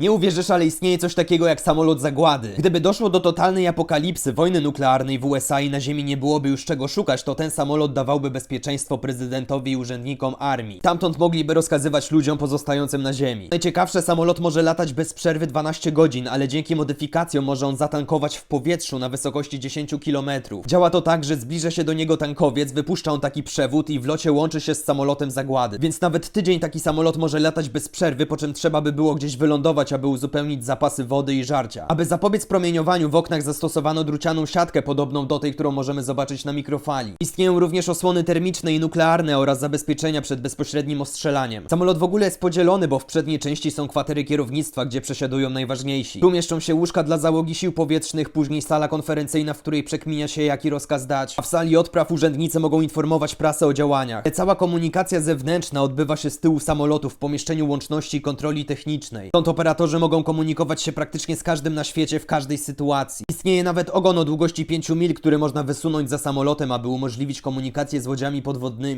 Nie uwierzysz, ale istnieje coś takiego jak samolot zagłady. Gdyby doszło do totalnej apokalipsy, wojny nuklearnej w USA i na Ziemi nie byłoby już czego szukać, to ten samolot dawałby bezpieczeństwo prezydentowi i urzędnikom armii. Tamtąd mogliby rozkazywać ludziom pozostającym na Ziemi. Najciekawsze, samolot może latać bez przerwy 12 godzin, ale dzięki modyfikacjom może on zatankować w powietrzu na wysokości 10 km. Działa to tak, że zbliża się do niego tankowiec, wypuszcza on taki przewód i w locie łączy się z samolotem zagłady. Więc nawet tydzień taki samolot może latać bez przerwy, po czym trzeba by było gdzieś wylądować, aby uzupełnić zapasy wody i żarcia. Aby zapobiec promieniowaniu w oknach zastosowano drucianą siatkę podobną do tej, którą możemy zobaczyć na mikrofali. Istnieją również osłony termiczne i nuklearne oraz zabezpieczenia przed bezpośrednim ostrzelaniem. Samolot w ogóle jest podzielony, bo w przedniej części są kwatery kierownictwa, gdzie przesiadują najważniejsi. Tu mieszczą się łóżka dla załogi sił powietrznych, później sala konferencyjna, w której przekminia się jaki rozkaz dać, a w sali odpraw urzędnicy mogą informować prasę o działaniach. Cała komunikacja zewnętrzna odbywa się z tyłu samolotu w pomieszczeniu łączności i kontroli technicznej. Stąd operatorzy mogą komunikować się praktycznie z każdym na świecie w każdej sytuacji. Istnieje nawet ogon o długości 5 mil, który można wysunąć za samolotem, aby umożliwić komunikację z łodziami podwodnymi.